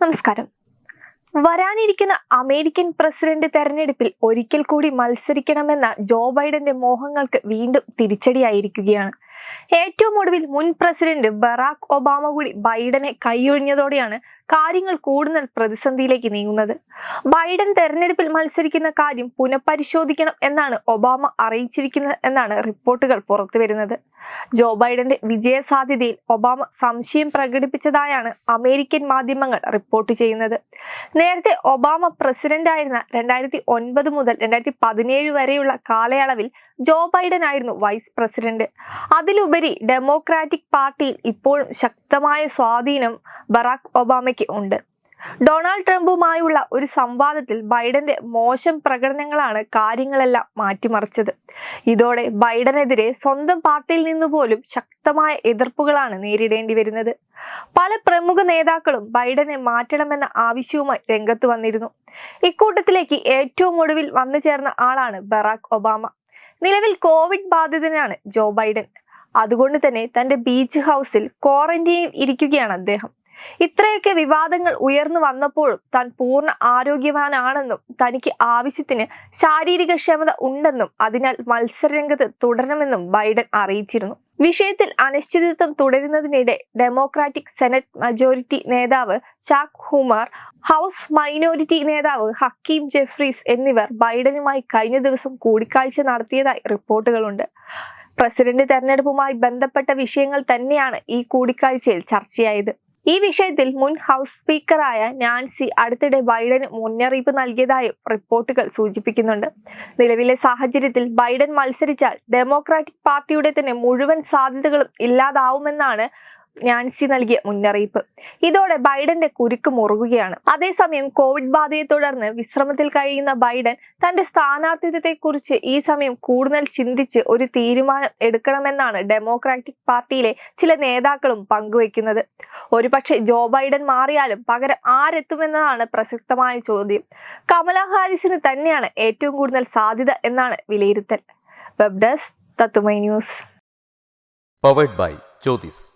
നമസ്കാരം. വരാനിരിക്കുന്ന American president തെരഞ്ഞെടുപ്പിൽ ഒരിക്കൽ കൂടി മത്സരിക്കണമെന്ന ജോ ബൈഡന്റെ മോഹങ്ങൾക്ക് വീണ്ടും തിരിച്ചടിയായിരിക്കുകയാണ്. ഏറ്റവും ഒടുവിൽ മുൻ പ്രസിഡന്റ് ബറാക് ഒബാമ കൂടി ബൈഡനെ കൈയൊഴിഞ്ഞതോടെയാണ് കാര്യങ്ങൾ കൂടുതൽ പ്രതിസന്ധിയിലേക്ക് നീങ്ങുന്നത്. ബൈഡൻ തെരഞ്ഞെടുപ്പിൽ മത്സരിക്കുന്ന കാര്യം പുനഃപരിശോധിക്കണം എന്നാണ് ഒബാമ അറിയിച്ചിരിക്കുന്നത് എന്നാണ് റിപ്പോർട്ടുകൾ പുറത്തുവരുന്നത് ജോ ബൈഡന്റെ വിജയ സാധ്യതയിൽ ഒബാമ സംശയം പ്രകടിപ്പിച്ചതായാണ് അമേരിക്കൻ മാധ്യമങ്ങൾ റിപ്പോർട്ട് ചെയ്യുന്നത്. നേരത്തെ ഒബാമ പ്രസിഡന്റ് ആയിരുന്ന രണ്ടായിരത്തി ഒൻപത് മുതൽ രണ്ടായിരത്തി പതിനേഴ് വരെയുള്ള കാലയളവിൽ ജോ ബൈഡൻ ആയിരുന്നു വൈസ് പ്രസിഡന്റ്. അതിലുപരി ഡെമോക്രാറ്റിക് പാർട്ടിയിൽ ഇപ്പോഴും ശക്തമായ സ്വാധീനം ബറാക് ഒബാമയ്ക്ക് ഉണ്ട്. ഡൊണാൾഡ് ട്രംപുമായുള്ള ഒരു സംവാദത്തിൽ ബൈഡന്റെ മോശം പ്രകടനങ്ങളാണ് കാര്യങ്ങളെല്ലാം മാറ്റിമറിച്ചത്. ഇതോടെ ബൈഡനെതിരെ സ്വന്തം പാർട്ടിയിൽ നിന്ന് പോലും ശക്തമായ എതിർപ്പുകളാണ് നേരിടേണ്ടി വരുന്നത്. പല പ്രമുഖ നേതാക്കളും ബൈഡനെ മാറ്റണമെന്ന ആവശ്യവുമായി രംഗത്ത് വന്നിരുന്നു. ഇക്കൂട്ടത്തിലേക്ക് ഏറ്റവും ഒടുവിൽ വന്നു ചേർന്ന ആളാണ് ബറാക് ഒബാമ നിലവിൽ കോവിഡ് ബാധിതനാണ് ജോ ബൈഡൻ. അതുകൊണ്ട് തന്നെ തന്റെ ബീച്ച് ഹൗസിൽ ക്വാറന്റൈനിൽ ഇരിക്കുകയാണ് അദ്ദേഹം. ഇത്രയൊക്കെ വിവാദങ്ങൾ ഉയർന്നു വന്നപ്പോഴും താൻ പൂർണ ആരോഗ്യവാനാണെന്നും തനിക്ക് ആവശ്യത്തിന് ശാരീരിക ക്ഷമത ഉണ്ടെന്നും അതിനാൽ മത്സരരംഗത്ത് തുടരണമെന്നും ബൈഡൻ അറിയിച്ചിരുന്നു. വിഷയത്തിൽ അനിശ്ചിതത്വം തുടരുന്നതിനിടെ ഡെമോക്രാറ്റിക് സെനറ്റ് മജോറിറ്റി നേതാവ് ചാക് ഹുമാർ ഹൗസ് മൈനോറിറ്റി നേതാവ് ഹക്കീം ജെഫ്രീസ് എന്നിവർ ബൈഡനുമായി കഴിഞ്ഞ ദിവസം കൂടിക്കാഴ്ച നടത്തിയതായി റിപ്പോർട്ടുകളുണ്ട്. പ്രസിഡന്റ് തെരഞ്ഞെടുപ്പുമായി ബന്ധപ്പെട്ട വിഷയങ്ങൾ തന്നെയാണ് ഈ കൂടിക്കാഴ്ചയിൽ ചർച്ചയായത്. ഈ വിഷയത്തിൽ മുൻ ഹൗസ് സ്പീക്കറായ നാൻസി അടുത്തിടെ ബൈഡന് മുന്നറിയിപ്പ് നൽകിയതായും റിപ്പോർട്ടുകൾ സൂചിപ്പിക്കുന്നുണ്ട്. നിലവിലെ സാഹചര്യത്തിൽ ബൈഡൻ മത്സരിച്ചാൽ ഡെമോക്രാറ്റിക് പാർട്ടിയുടെ തന്നെ മുഴുവൻ സാധ്യതകളും ഇല്ലാതാവുമെന്നാണ് നാൻസി നൽകിയ മുന്നറിയിപ്പ്. ഇതോടെ ബൈഡന്റെ കുരുക്ക് മുറുകുകയാണ്. അതേസമയം കോവിഡ് ബാധയെ തുടർന്ന് വിശ്രമത്തിൽ കഴിയുന്ന ബൈഡൻ തന്റെ സ്ഥാനാർത്ഥിത്വത്തെക്കുറിച്ച് ഈ സമയം കൂടുതൽ ചിന്തിച്ച് ഒരു തീരുമാനം എടുക്കണമെന്നാണ് ഡെമോക്രാറ്റിക് പാർട്ടിയിലെ ചില നേതാക്കളും പങ്കുവയ്ക്കുന്നത്. ഒരുപക്ഷെ ജോ ബൈഡൻ മാറിയാലും പകരം ആരെത്തുമെന്നതാണ് പ്രസക്തമായ ചോദ്യം. കമല ഹാരിസിന് തന്നെയാണ് ഏറ്റവും കൂടുതൽ സാധ്യത എന്നാണ് വിലയിരുത്തൽ. വെബ് ഡെസ്ക് തത്തുമൈ news. Powered by Jyothis